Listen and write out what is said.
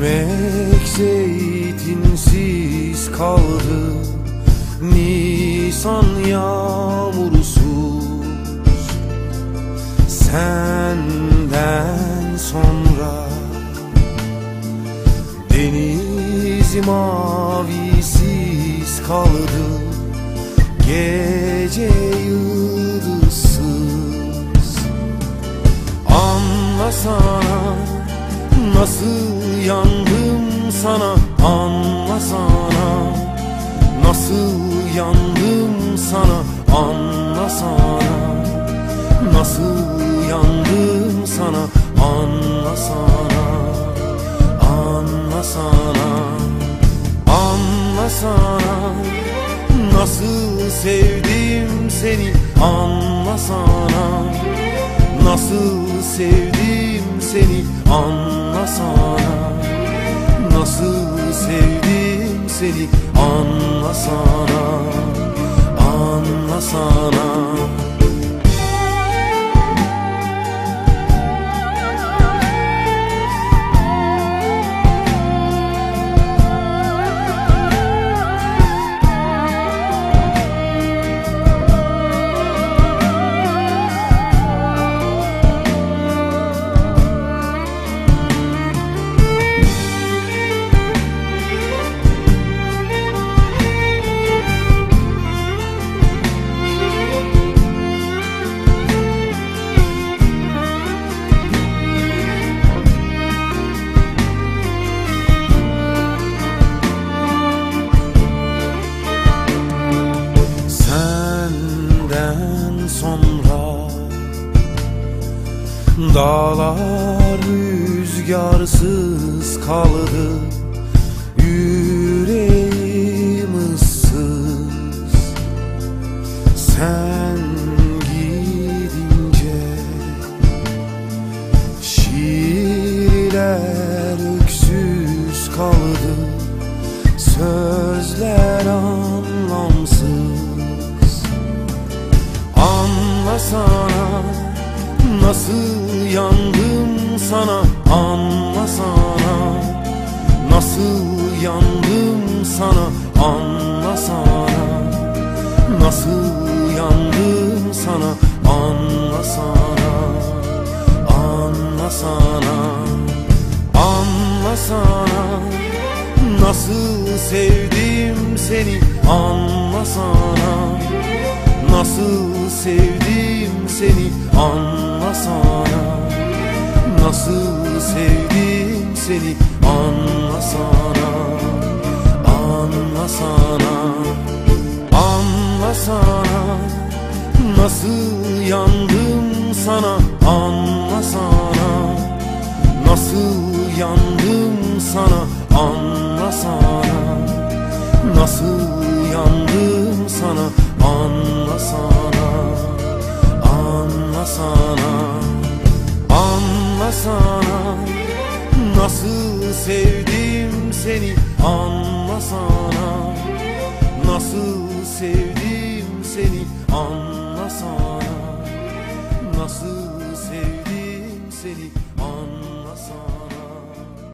Ekmek zeytinsiz kaldı. Nisan yağmursuz Senden sonra Deniz mavisiz kaldı. Gece yıldızsız. Anlasana Nasıl yandım sana anlasana Nasıl yandım sana anlasana Nasıl yandım sana anlasana Anlasana Anlasana Nasıl sevdim seni anlasana Nasıl sevdim seni anlasana Nasıl sevdim seni anlasana Anlasana Dağlar rüzgarsız kaldı Yüreğim ıssız. Sen gidince Şiirler öksüz kaldı Sözler anlamsız. Anlasana Nasıl yandım sana Anlasana Nasıl yandım sana Anlasana Nasıl yandım sana Anlasana Anlasana Anlasana Nasıl sevdim seni Anlasana Nasıl sevdim seni anlasana Nasıl sevdim seni anlasana Anlasana Anlasana Nasıl yandım sana Nasıl sevdim seni anlasana. Nasıl sevdim seni anlasana. Nasıl sevdim seni anlasana